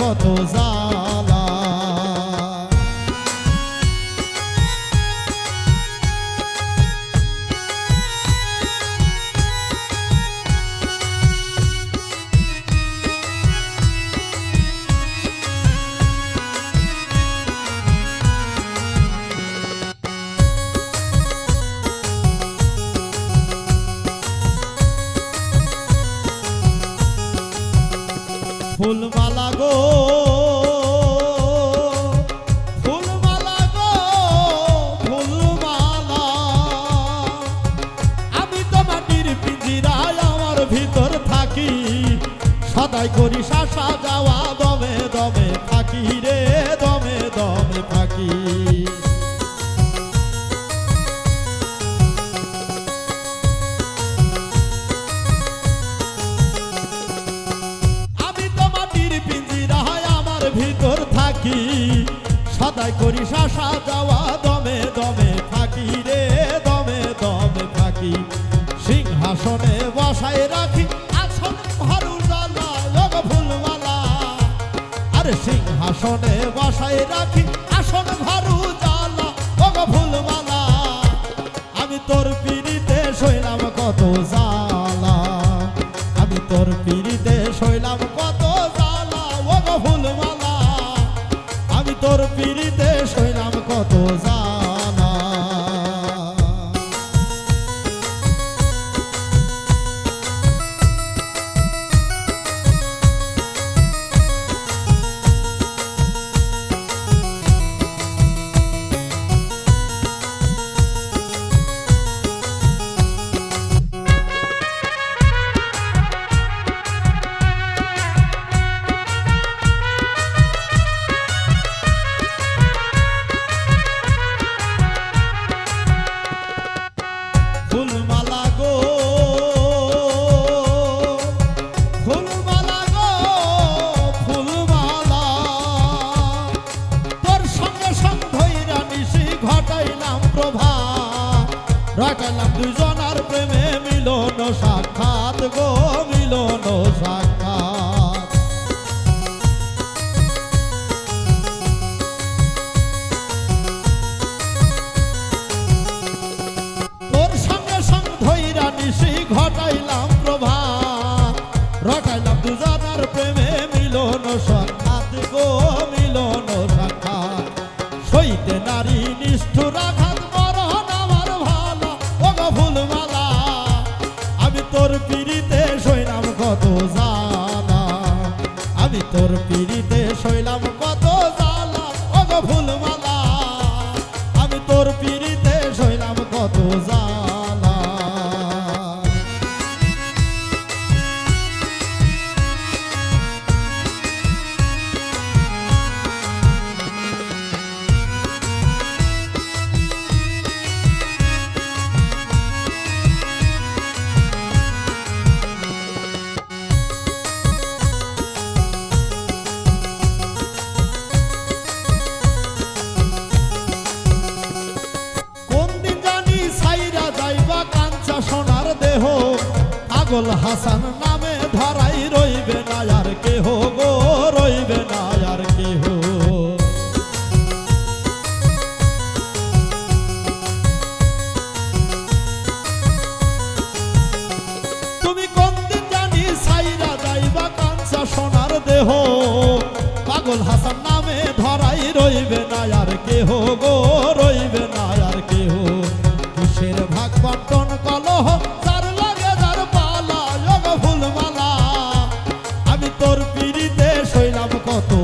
কত যায় সদাই করি শাসা যাওয়া দমে দমে থাকি রে, দমে দমে থাকি। আমি তো মাটির পিঞ্জিরায় আমার ভিতর থাকি, সদাই করি শাসা যাওয়া দমে দমে থাকি রে, দমে দমে থাকি। সিংহাসনে বসায় রাখি, আসন ভারু সিংহাসনে বাসায় রাখি। আসন ভারু জ্বালা লোক ফুলমালা। আমি তোর পিড়িতে শৈলাম কত জালা আমি তোর পিড়িতে শৈলাম কত জালা ও গো ফুলমালা। আমি তোর পিড়িতে শৈলাম কত জ্বালা। দুজনার প্রেমে মিলন সাক্ষাৎ গো, মিলন সাক্ষাৎ। তোর সঙ্গে সঙ্গ ধৈরা নিশি ঘটাইলাম প্রভা রটাইলাম দুজনার প্রেমে মিলন সাক্ষাৎ গো, মিলন সাক্ষাৎ। সইতে নারী পাগল হাসান নামে ধরাই রইবে না আর কেহ গো, রইবে না আর কেহ। তুমি কোন দিন জানি সাইরা যাইবা কাঞ্চা সোনার দেহ। পাগল হাসান নামে ধরাই রইবে না আর কেহ গো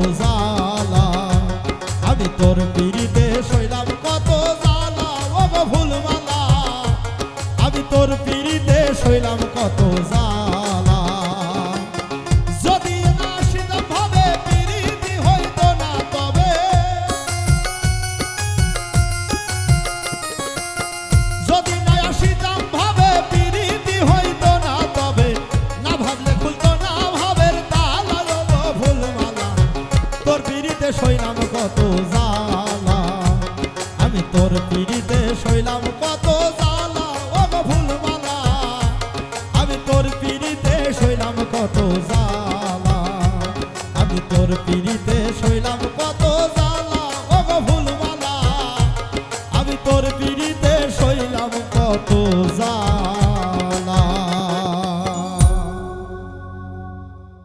কত পিড়িতে শৈলাম